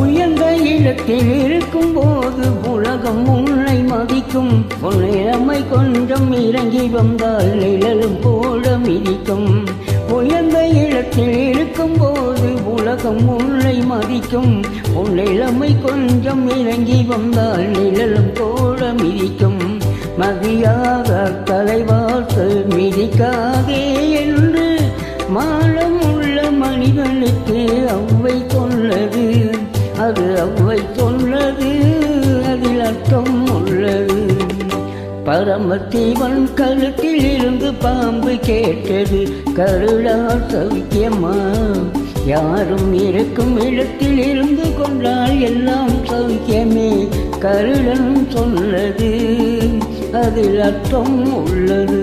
உயர்ந்த இடத்தில் இருக்கும் போது உலகம் உன்னை மதிக்கும். உன்னை கொஞ்சம் இறங்கி வந்தால் நிழலும் போல மிதிக்கும். உயர்ந்த இடத்தில் இருக்கும் போது உலகம் உன்னை மதிக்கும். உன்னிழமை கொஞ்சம் இறங்கி வந்தால் நிழலும் போல மிதிக்கும். மதியாக தலைவாசல் மிதிக்காதே என்று மானம் உள்ள மனிதனுக்கு பரமத்தீவன் கழுத்தில் இருந்து பாம்பு கேட்டது கருடா சௌக்கியமா? யாரும் இருக்கும் இடத்தில் இருந்து கொண்டால் எல்லாம் சௌக்கியமே கருடன் சொன்னது அதில் அர்த்தம் உள்ளது.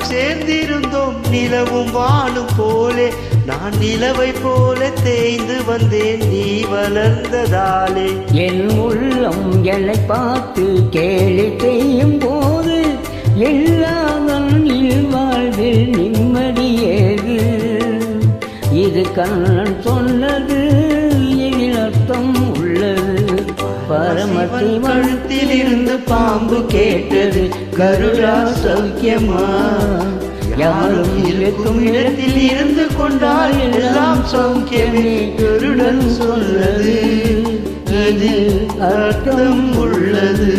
நானும் சேர்ந்திருந்தோம் நிலவும் வாழும் போலே. நான் நிலவை போல தேய்ந்து வந்தேன் நீ வளர்ந்ததாலே. என் உள்ளம் என்னை பார்த்து கேலி செய்யும் போது எல்லாதன் வாழ்வில் நிம்மதி ஏது? இது கண்ணன் சொன்னது இதில் அர்த்தம் பரமசிவன் இருந்து பாம்பு கேட்டது கருடா சௌக்கியமா? யாரும் இருக்கும் இடத்தில் இருந்து கொண்டால் எல்லாம் சௌக்கியமே கருடன் சொல்லது இது அர்த்தம் உள்ளது.